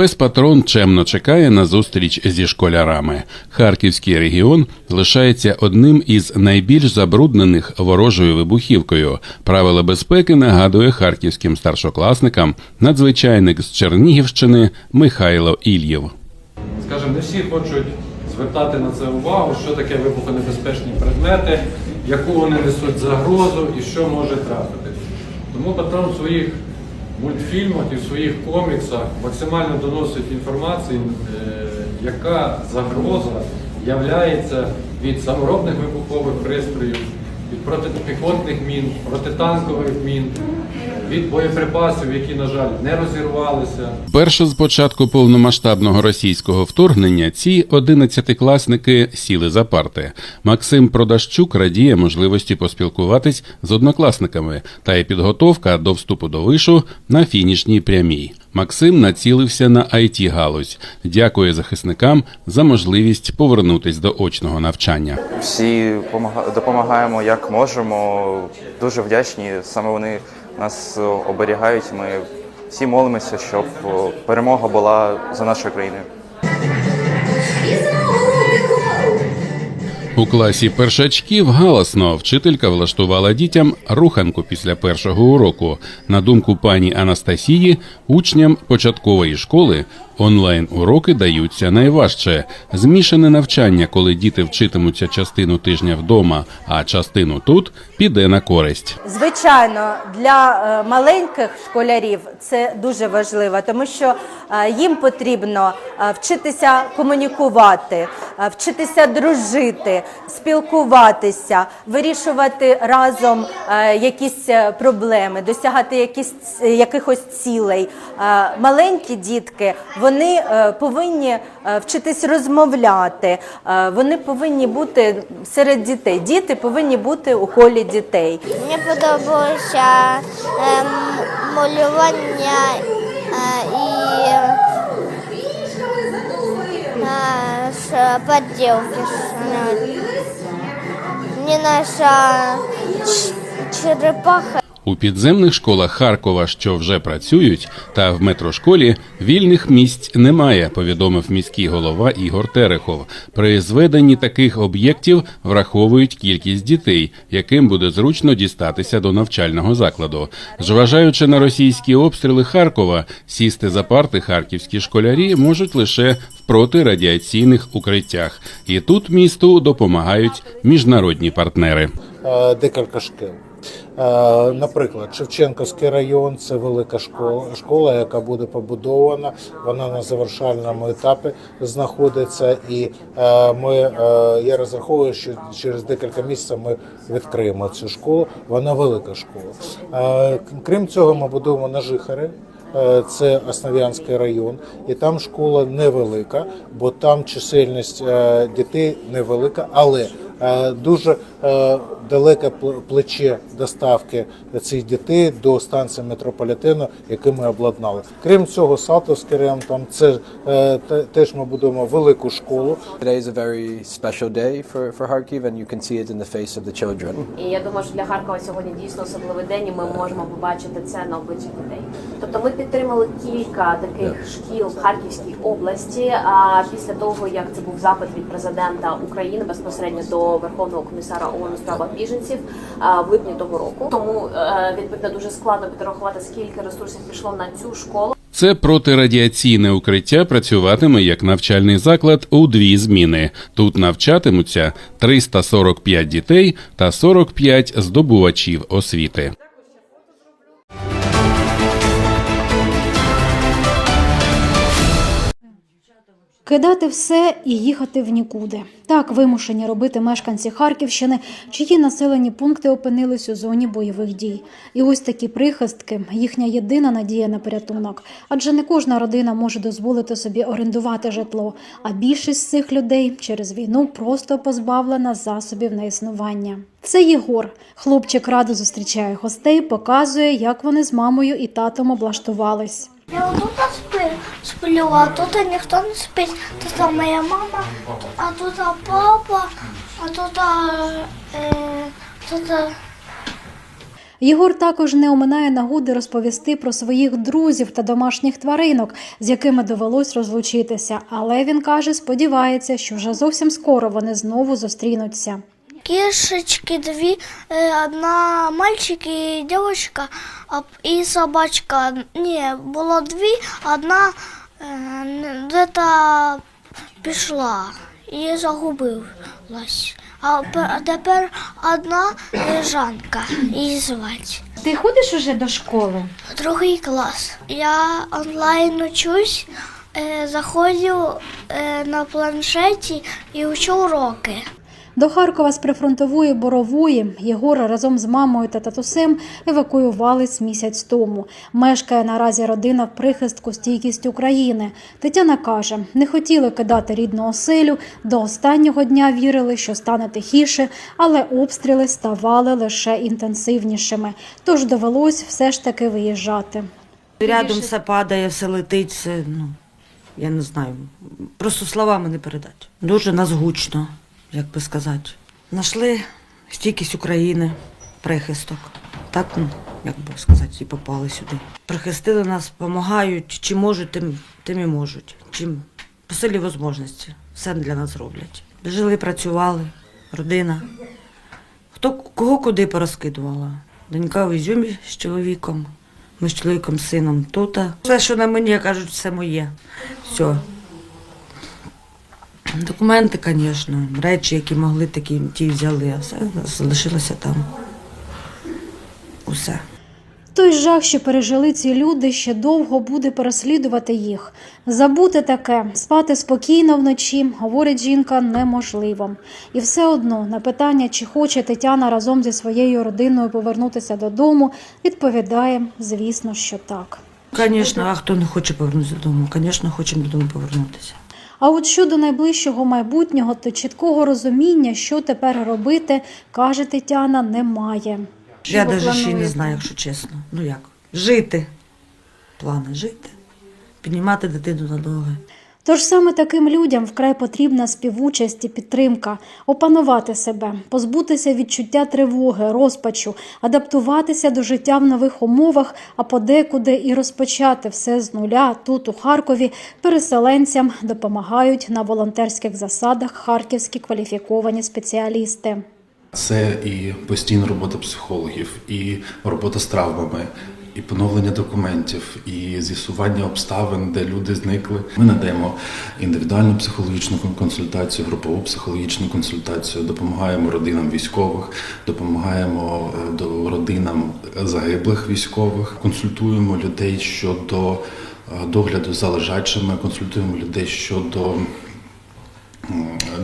Пес патрон чемно чекає на зустріч зі школярами. Харківський регіон лишається одним із найбільш забруднених ворожою вибухівкою. Правила безпеки нагадує харківським старшокласникам надзвичайник з Чернігівщини Михайло Ільєв. Скажімо, не всі хочуть звертати на це увагу, що таке вибухонебезпечні предмети, яку вони несуть загрозу і що може трапити. Тому патрон своїх мультфільмах і в своїх коміксах максимально доносить інформацію, е, яка загроза являється від саморобних вибухових пристроїв, від протипіхотних мін, протитанкових мін, від боєприпасів, які, на жаль, не розірвалися. Перше з початку повномасштабного російського вторгнення ці одинадцятикласники сіли за парти. Максим Продащук радіє можливості поспілкуватись з однокласниками, та й підготовка до вступу до вишу на фінішній прямій. Максим націлився на it галузь. Дякує захисникам за можливість повернутись до очного навчання. Всі помага- допомагаємо як можемо. Дуже вдячні. Саме вони нас е, оберігають. Ми всі молимося, щоб е, перемога була за нашою країною. У класі першачків галасно вчителька влаштувала дітям руханку після першого уроку. На думку пані Анастасії, учням початкової школи онлайн уроки даються найважче. Змішане навчання, коли діти вчитимуться частину тижня вдома, а частину тут піде на користь. Звичайно, для е, маленьких школярів це дуже важливо, тому що е, їм потрібно е, вчитися комунікувати, вчитися дружити, спілкуватися, вирішувати разом якісь проблеми, досягати якихось цілей. Маленькі дітки вони е, повинні е, вчитись розмовляти, е, вони повинні бути серед дітей. Діти повинні бути у колі дітей. Мені подобалося ем, малювання і е, поділки. Мені наша черепаха У підземних школах Харкова, що вже працюють, та в метрошколі вільних місць немає, повідомив міський голова Ігор Терехов. При зведенні таких об'єктів враховують кількість дітей, яким буде зручно дістатися до навчального закладу. Зважаючи на російські обстріли Харкова, сісти за парти харківські школярі можуть лише в протирадіаційних укриттях. І тут місту допомагають міжнародні партнери. е, декілька шкіл. Е, Наприклад, Шевченківський район це велика школа, школа, яка буде побудована. Вона на завершальному етапі знаходиться, і е, ми е, я розраховую, що через декілька місяців ми відкриємо цю школу. Вона велика школа. Крім цього, ми будуємо на Жихари. Це Основ'янський район, і там школа невелика, бо там чисельність дітей невелика, але дуже е, далеке пл- плече доставки цих дітей до станції метрополітену, який ми обладнали. Крім цього, Салтовський район там це е, те- теж ми будуємо велику школу. Today is a very special day for, for Kharkiv, and you can see it in the face of the children. І я думаю, що для Харкова сьогодні дійсно особливий день, і ми можемо побачити це на обличчі дітей. Тобто ми підтримали кілька таких шкіл в Харківській області. А після того як це був запит від президента України безпосередньо до Верховного комісара ООН у справах біженців а, в липні того року. Тому е, відповідно дуже складно підрахувати, скільки ресурсів пішло на цю школу. Це протирадіаційне укриття працюватиме як навчальний заклад у дві зміни. Тут навчатимуться 345 дітей та 45 здобувачів освіти. Кидати все і їхати в нікуди. Так вимушені робити мешканці Харківщини, чиї населені пункти опинились у зоні бойових дій. І ось такі прихистки їхня єдина надія на порятунок. Адже не кожна родина може дозволити собі орендувати житло, а більшість цих людей через війну просто позбавлена засобів на існування. Це Єгор. Хлопчик радо зустрічає гостей, показує, як вони з мамою і татом облаштувались. Я тут сплю, сплю, а тут ніхто не спить. Тут моя мама, а тут папа, а тут, е, тут Єгор також не оминає нагоди розповісти про своїх друзів та домашніх тваринок, з якими довелось розлучитися. Але він каже, сподівається, що вже зовсім скоро вони знову зустрінуться. Кішечки дві, е, одна мальчик і дівчинка, і собачка. Ні, було дві, одна е, де-то пішла і загубилась. А тепер одна е, Жанка, її звати. Ти ходиш уже до школи? Другий клас. Я онлайн учусь, е, заходжу на планшеті і учу уроки. До Харкова з прифронтової борової Єгора разом з мамою та татусем евакуювались місяць тому. Мешкає наразі родина в прихистку стійкість України. Тетяна каже, не хотіли кидати рідну оселю. До останнього дня вірили, що стане тихіше, але обстріли ставали лише інтенсивнішими. Тож довелось все ж таки виїжджати. Рядом все падає, все летить, все, ну, я не знаю. Просто словами не передати. Дуже нас гучно, як би сказати. Нашли стійкість України, прихисток. Так, ну, як би сказати, і попали сюди. Прихистили нас, допомагають, чим можуть, тим, тим і можуть. Чим по силі можливості. Все для нас роблять. Жили, працювали, родина. Хто кого куди порозкидувала. Донька в Ізюмі з чоловіком. Ми з чоловіком, сином тут. Все, що на мені, кажуть, все моє. Все. Документи, звісно, речі, які могли, такі ті взяли, а все залишилося там. Усе. Той жах, що пережили ці люди, ще довго буде переслідувати їх. Забути таке, спати спокійно вночі, говорить жінка, неможливо. І все одно на питання, чи хоче Тетяна разом зі своєю родиною повернутися додому, відповідає, звісно, що так. Звісно, а хто не хоче повернутися додому? Звісно, хочемо додому повернутися. А от щодо найближчого майбутнього, то чіткого розуміння, що тепер робити, каже Тетяна, немає. Я навіть ще не знаю, якщо чесно. Ну як? Жити. Плани жити. Піднімати дитину на ноги. Тож саме таким людям вкрай потрібна співучасть і підтримка, опанувати себе, позбутися відчуття тривоги, розпачу, адаптуватися до життя в нових умовах, а подекуди і розпочати все з нуля тут, у Харкові, переселенцям допомагають на волонтерських засадах харківські кваліфіковані спеціалісти. Це і постійна робота психологів, і робота з травмами, і поновлення документів, і з'ясування обставин, де люди зникли. Ми надаємо індивідуальну психологічну консультацію, групову психологічну консультацію, допомагаємо родинам військових, допомагаємо е, до родинам загиблих військових, консультуємо людей щодо е, догляду за лежачими, консультуємо людей щодо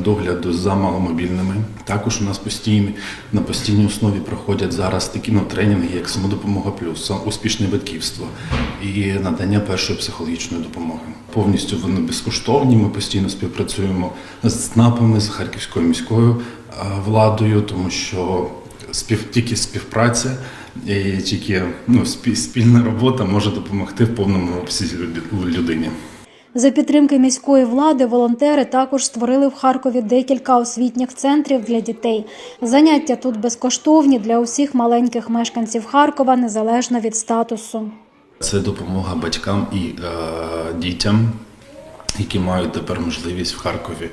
догляду за маломобільними. Також у нас постійні на постійній основі проходять зараз такі ну, тренінги, як самодопомога плюс, успішне батьківство і надання першої психологічної допомоги. Повністю вони безкоштовні. Ми постійно співпрацюємо з ЦНАПами, з Харківською міською владою, тому що спів тільки співпраця і тільки ну, спі- спільна робота може допомогти в повному обсязі люд- людині. За підтримки міської влади волонтери також створили в Харкові декілька освітніх центрів для дітей. Заняття тут безкоштовні для усіх маленьких мешканців Харкова, незалежно від статусу. Це допомога батькам і е, дітям, які мають тепер можливість в Харкові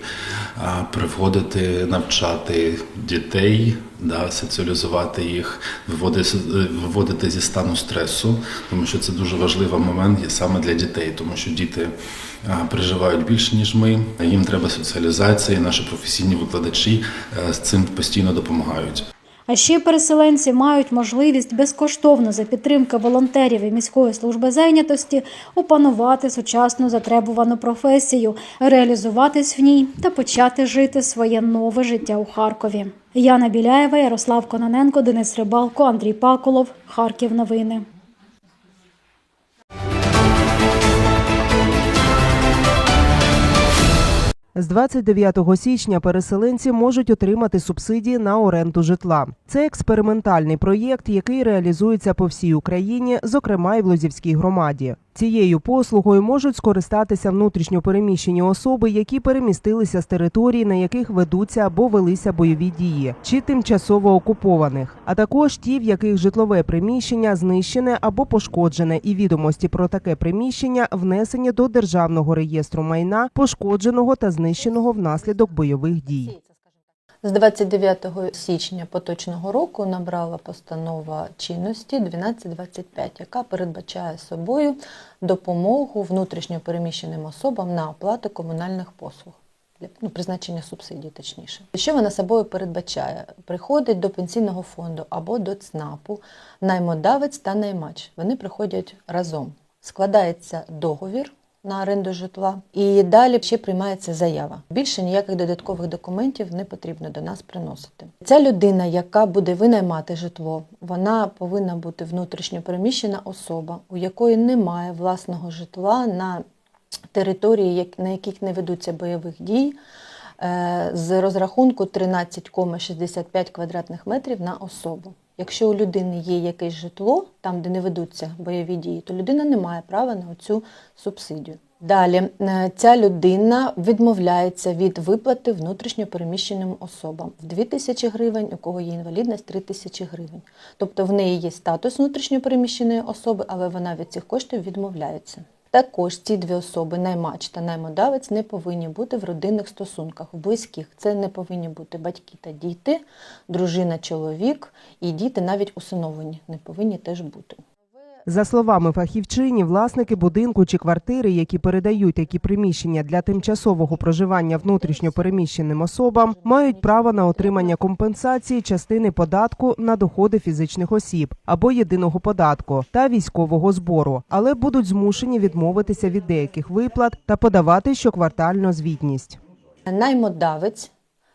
приводити, навчати дітей, да, соціалізувати їх, виводити, виводити зі стану стресу, тому що це дуже важливий момент є саме для дітей, тому що діти переживають більше, ніж ми. Їм треба соціалізація, і наші професійні викладачі е, з цим постійно допомагають. А ще переселенці мають можливість безкоштовно за підтримки волонтерів і міської служби зайнятості опанувати сучасну затребувану професію, реалізуватись в ній та почати жити своє нове життя у Харкові. Яна Біляєва, Ярослав Кононенко, Денис Рибалко, Андрій Паколов. Харків. Новини. З 29 січня переселенці можуть отримати субсидії на оренду житла. Це експериментальний проєкт, який реалізується по всій Україні, зокрема й в Лозівській громаді. Цією послугою можуть скористатися внутрішньо переміщені особи, які перемістилися з територій, на яких ведуться або велися бойові дії, чи тимчасово окупованих, а також ті, в яких житлове приміщення знищене або пошкоджене, і відомості про таке приміщення внесені до державного реєстру майна, пошкодженого та знищеного внаслідок бойових дій. З 29 січня поточного року набрала постанова чинності 1225, яка передбачає собою допомогу внутрішньо переміщеним особам на оплату комунальних послуг. Ну, призначення субсидій, точніше. Що вона собою передбачає? Приходить до пенсійного фонду або до ЦНАПу наймодавець та наймач. Вони приходять разом. Складається договір на оренду житла. І далі ще приймається заява. Більше ніяких додаткових документів не потрібно до нас приносити. Ця людина, яка буде винаймати житло, вона повинна бути внутрішньо переміщена особа, у якої немає власного житла на території, на яких не ведуться бойових дій. е, З розрахунку 13,65 квадратних метрів на особу. Якщо у людини є якесь житло, там, де не ведуться бойові дії, то людина не має права на цю субсидію. Далі е, ця людина відмовляється від виплати внутрішньо переміщеним особам в 2 тисячі гривень, у кого є інвалідність 3 тисячі гривень. Тобто в неї є статус внутрішньо переміщеної особи, але вона від цих коштів відмовляється. Також ці дві особи, наймач та наймодавець, не повинні бути в родинних стосунках, в близьких. Це не повинні бути батьки та діти, дружина, чоловік і діти навіть усиновлені не повинні теж бути. За словами фахівчині, власники будинку чи квартири, які передають такі приміщення для тимчасового проживання внутрішньо переміщеним особам, мають право на отримання компенсації частини податку на доходи фізичних осіб або єдиного податку та військового збору, але будуть змушені відмовитися від деяких виплат та подавати щоквартальну звітність. Наймодавець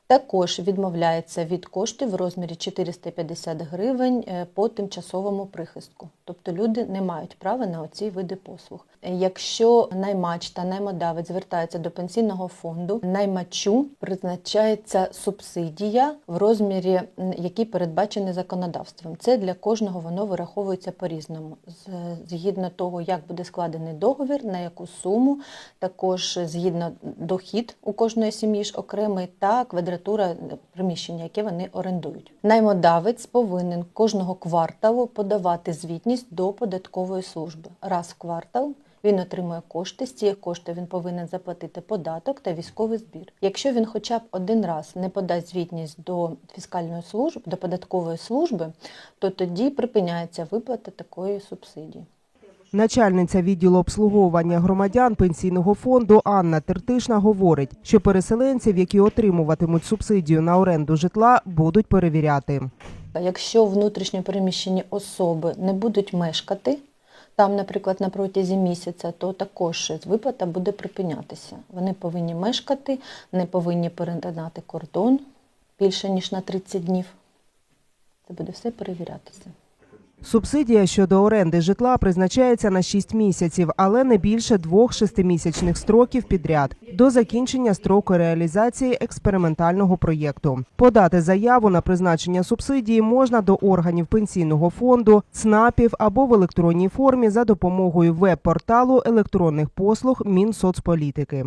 також відмовляється від коштів в розмірі 450 гривень е, по тимчасовому прихистку. Тобто люди не мають права на оці види послуг. Якщо наймач та наймодавець звертаються до пенсійного фонду, наймачу призначається субсидія в розмірі, який передбачений законодавством. Це для кожного воно вираховується по-різному. Згідно того, як буде складений договір, на яку суму, також згідно дохід у кожної сім'ї ж окремий та квадратура приміщення, яке вони орендують. Наймодавець повинен кожного кварталу подавати звітність до податкової служби. Раз в квартал він отримує кошти. З цієї кошти він повинен заплатити податок та військовий збір. Якщо він хоча б один раз не подасть звітність до фіскальної служби, до податкової служби, то тоді припиняється виплата такої субсидії. Начальниця відділу обслуговування громадян пенсійного фонду Анна Тертишна говорить, що переселенців, які отримуватимуть субсидію на оренду житла, будуть перевіряти. Якщо внутрішньо переміщені особи не будуть мешкати там, наприклад, на протязі місяця, то також виплата буде припинятися. Вони повинні мешкати, не повинні перетинати кордон більше ніж на 30 днів. Це буде все перевірятися. Субсидія щодо оренди житла призначається на 6 місяців, але не більше двох шестимісячних строків підряд до закінчення строку реалізації експериментального проєкту. Подати заяву на призначення субсидії можна до органів пенсійного фонду, ЦНАПів або в електронній формі за допомогою веб-порталу електронних послуг Мінсоцполітики.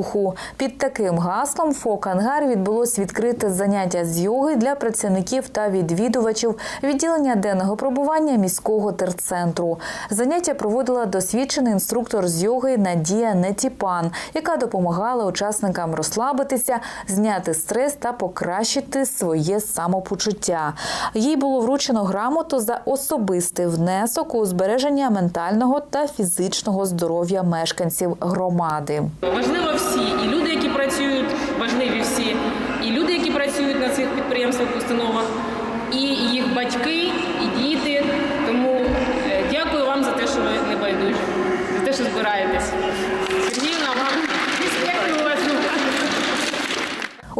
Руху. Під таким гаслом Фок-Ангар відбулось відкрите заняття з йоги для працівників та відвідувачів відділення денного пробування міського терцентру. Заняття проводила досвідчений інструктор з йоги Надія Нетіпан, яка допомагала учасникам розслабитися, зняти стрес та покращити своє самопочуття. Їй було вручено грамоту за особистий внесок у збереження ментального та фізичного здоров'я мешканців громади. Важливо всі, і люди, які працюють, важливі всі, і люди, які працюють на цих підприємствах, установах, і їх батьки, і діти. Тому е, дякую вам за те, що ви не байдужі, за те, що збираєтесь. Сергіївна, вам респектую вас.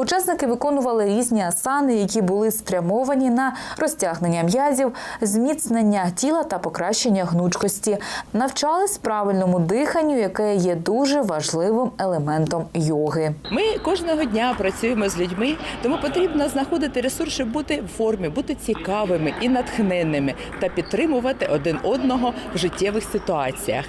Учасники виконували різні асани, які були спрямовані на розтягнення м'язів, зміцнення тіла та покращення гнучкості. Навчались правильному диханню, яке є дуже важливим елементом йоги. Ми кожного дня працюємо з людьми, тому потрібно знаходити ресурс, щоб бути в формі, бути цікавими і натхненними та підтримувати один одного в життєвих ситуаціях.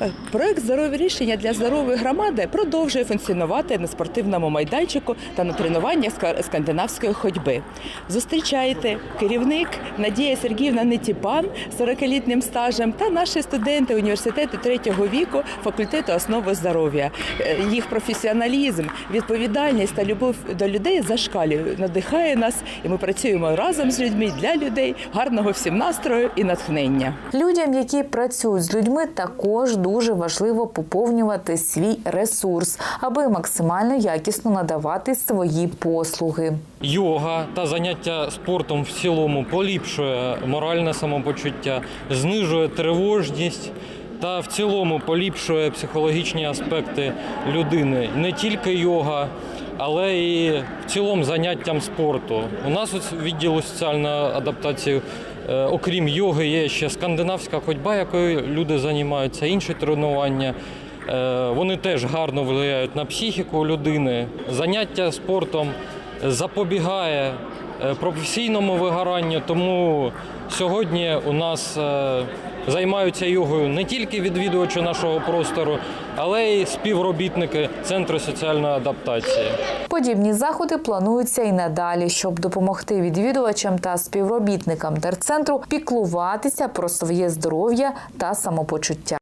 Е, Проект здорові рішення для здорової громади продовжує функціонувати на спортивному майданчику та на тренуваннях скандинавської ходьби. Зустрічайте керівник Надія Сергіївна Нетіпан з 40-літнім стажем та наші студенти університету третього віку факультету основи здоров'я. Е, Їх професіоналізм, відповідальність та любов до людей зашкалює, надихає нас, і ми працюємо разом з людьми для людей. Гарного всім настрою і натхнення. Людям, які працюють з людьми, також дуже важливо поповнювати свій ресурс, аби максимально якісно надавати свої послуги. Йога та заняття спортом в цілому поліпшує моральне самопочуття, знижує тривожність та в цілому поліпшує психологічні аспекти людини. Не тільки йога, але і в цілому заняттям спорту. У нас ось відділу соціальної адаптації. е, Окрім йоги, є ще скандинавська ходьба, якою люди займаються, інші тренування. Е, Вони теж гарно впливають на психіку людини. Заняття спортом запобігає е, професійному вигоранню, тому сьогодні у нас е, займаються йогою не тільки відвідувачі нашого простору, але й співробітники Центру соціальної адаптації. Подібні заходи плануються і надалі, щоб допомогти відвідувачам та співробітникам терцентру піклуватися про своє здоров'я та самопочуття.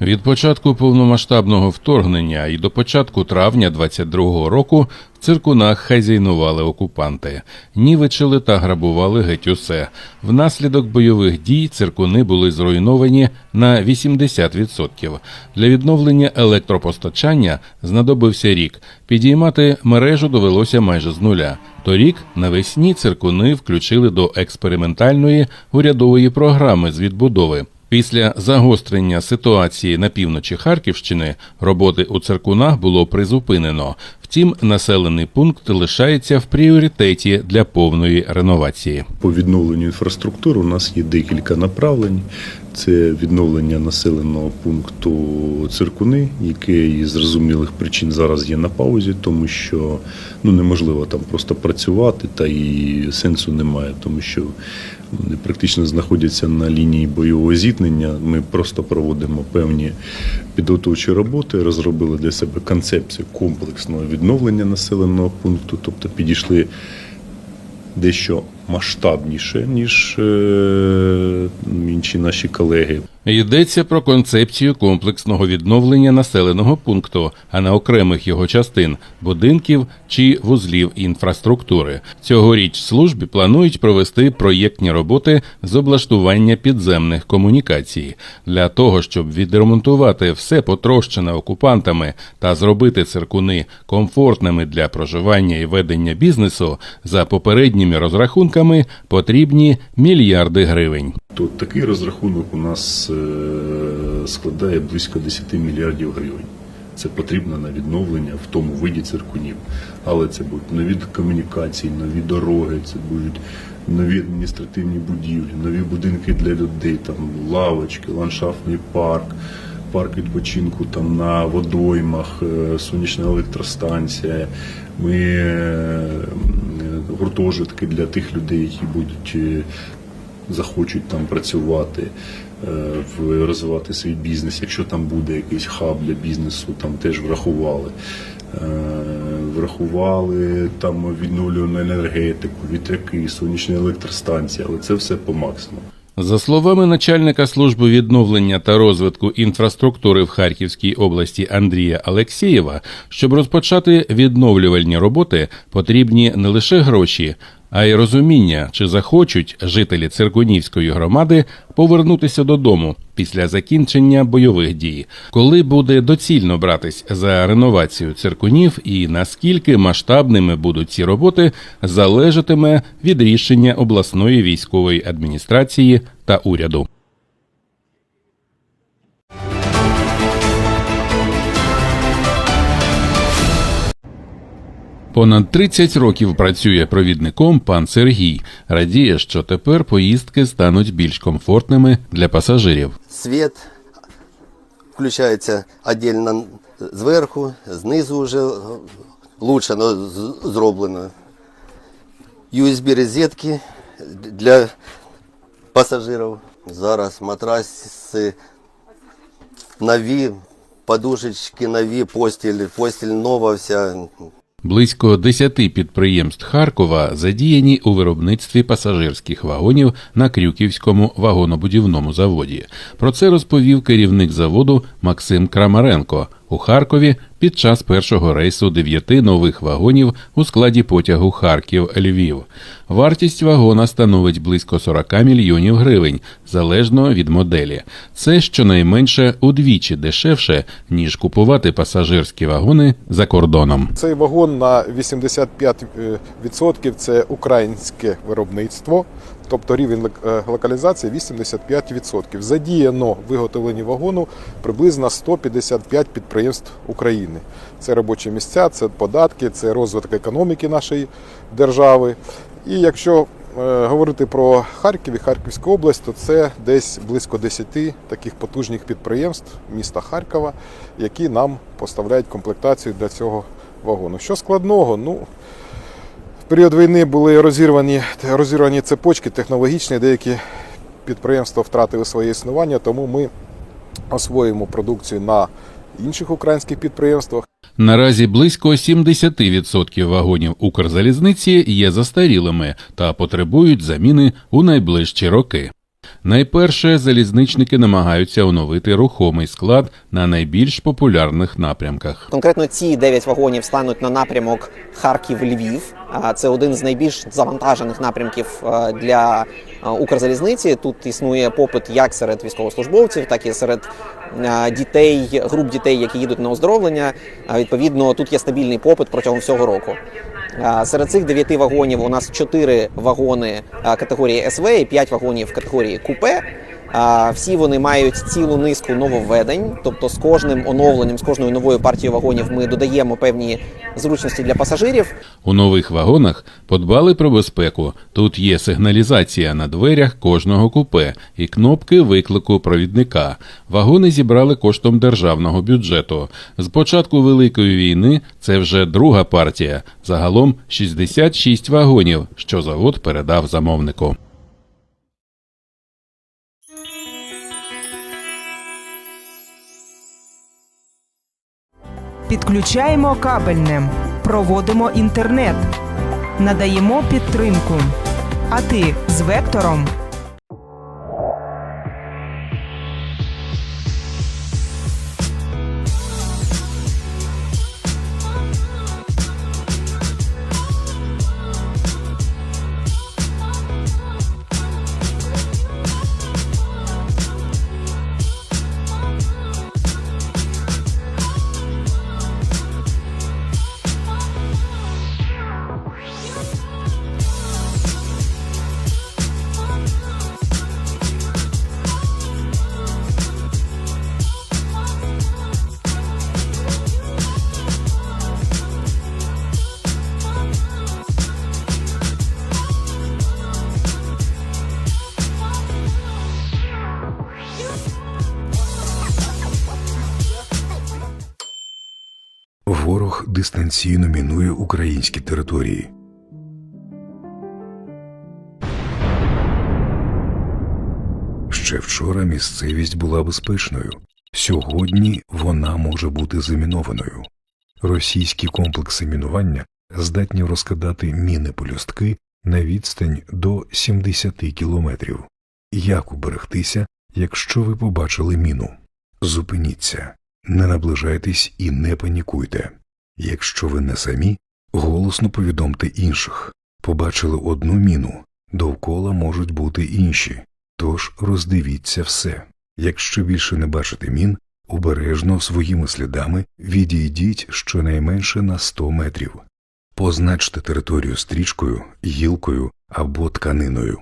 Від початку повномасштабного вторгнення і до початку травня 22-го року в циркунах хазяйнували окупанти, нівечили та грабували геть усе. Внаслідок бойових дій циркуни були зруйновані на 80%. Для відновлення електропостачання знадобився рік. Підіймати мережу довелося майже з нуля. Торік навесні циркуни включили до експериментальної урядової програми з відбудови. Після загострення ситуації на півночі Харківщини роботи у циркунах було призупинено. Втім, населений пункт лишається в пріоритеті для повної реновації. По відновленню інфраструктури у нас є декілька направлень. Це відновлення населеного пункту Циркуни, який з зрозумілих причин зараз є на паузі, тому що ну неможливо там просто працювати, та і сенсу немає, тому що вони практично знаходяться на лінії бойового зіткнення. Ми просто проводимо певні підготовчі роботи, розробили для себе концепцію комплексного відновлення населеного пункту, тобто підійшли дещо масштабніше, ніж е, інші наші колеги. Йдеться про концепцію комплексного відновлення населеного пункту, а не окремих його частин, будинків чи вузлів інфраструктури. Цьогоріч службі планують провести проєктні роботи з облаштування підземних комунікацій для того, щоб відремонтувати все потрощене окупантами та зробити циркуни комфортними для проживання і ведення бізнесу. За попередніми розрахунками потрібні мільярди гривень. То такий розрахунок у нас е, складає близько 10 мільярдів гривень. Це потрібно на відновлення в тому виді циркунів. Але це будуть нові комунікації, нові дороги, це будуть нові адміністративні будівлі, нові будинки для людей, там лавочки, ландшафтний парк, парк відпочинку там на водоймах, е, сонячна електростанція. Ми е, гуртожитки для тих людей, які будуть захочуть там працювати. в- розвивати свій бізнес. Якщо там буде якийсь хаб для бізнесу, там теж врахували. Е, Врахували там відновлювану енергетику, вітряки, сонячні електростанції, але це все по максимуму. За словами начальника служби відновлення та розвитку інфраструктури в Харківській області Андрія Алексєєва, щоб розпочати відновлювальні роботи, потрібні не лише гроші, а й розуміння, чи захочуть жителі Циркунівської громади повернутися додому після закінчення бойових дій, коли буде доцільно братись за реновацію циркунів і наскільки масштабними будуть ці роботи, залежатиме від рішення обласної військової адміністрації та уряду. Понад 30 років працює провідником пан Сергій. Радіє, що тепер поїздки стануть більш комфортними для пасажирів. Світ включається віддільно зверху, знизу вже лучше зроблено. USB розетки для пасажирів. Зараз матраси нові, подушечки нові, постіль, постіль нова вся. Близько 10 підприємств Харкова задіяні у виробництві пасажирських вагонів на Крюківському вагонобудівному заводі. Про це розповів керівник заводу Максим Крамаренко у Харкові під час першого рейсу дев'яти нових вагонів у складі потягу Харків-Львів. Вартість вагона становить близько 40 мільйонів гривень, залежно від моделі. Це щонайменше удвічі дешевше, ніж купувати пасажирські вагони за кордоном. Цей вагон на 85% це українське виробництво, тобто рівень е, локалізації 85%. Задіяно в виготовленні вагону приблизно 155 підприємств України. Це робочі місця, це податки, це розвиток економіки нашої держави. І якщо е, говорити про Харків і Харківську область, то це десь близько 10 таких потужних підприємств міста Харкова, які нам поставляють комплектацію для цього вагону. Що складного? Ну, період війни були розірвані, розірвані цепочки технологічні, деякі підприємства втратили своє існування, тому ми освоїмо продукцію на інших українських підприємствах. Наразі близько 70% вагонів Укрзалізниці є застарілими та потребують заміни у найближчі роки. Найперше залізничники намагаються оновити рухомий склад на найбільш популярних напрямках. Конкретно ці 9 вагонів стануть на напрямок Харків-Львів. Це один з найбільш завантажених напрямків е, для е, Укрзалізниці. Тут існує попит як серед військовослужбовців, так і серед е, дітей, груп дітей, які їдуть на оздоровлення. Відповідно, тут є стабільний попит протягом всього року. Серед цих 9 вагонів у нас 4 вагони категорії СВ і 5 вагонів категорії купе. Всі вони мають цілу низку нововведень, тобто з кожним оновленням, з кожною новою партією вагонів ми додаємо певні зручності для пасажирів. У нових вагонах подбали про безпеку. Тут є сигналізація на дверях кожного купе і кнопки виклику провідника. Вагони зібрали коштом державного бюджету. З початку Великої війни це вже друга партія. Загалом 66 вагонів, що завод передав замовнику. Підключаємо кабельне, проводимо інтернет, надаємо підтримку. А ти з вектором? Дистанційно мінує українські території. Ще вчора місцевість була безпечною. Сьогодні вона може бути замінованою. Російські комплекси мінування здатні розкидати міни полюстки на відстань до 70 кілометрів. Як уберегтися, якщо ви побачили міну? Зупиніться, не наближайтесь і не панікуйте. Якщо ви не самі, голосно повідомте інших. Побачили одну міну, довкола можуть бути інші, тож роздивіться все. Якщо більше не бачите мін, обережно своїми слідами відійдіть щонайменше на 100 метрів. Позначте територію стрічкою, гілкою або тканиною.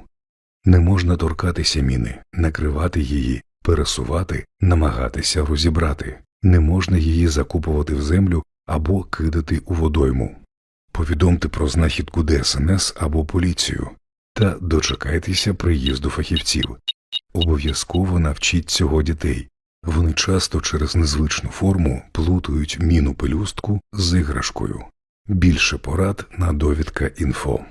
Не можна торкатися міни, накривати її, пересувати, намагатися розібрати. Не можна її закупувати в землю або кидати у водойму. Повідомте про знахідку ДСНС або поліцію та дочекайтеся приїзду фахівців. Обов'язково навчіть цього дітей. Вони часто через незвичну форму плутають міну пелюстку з іграшкою. Більше порад на довідка інфо.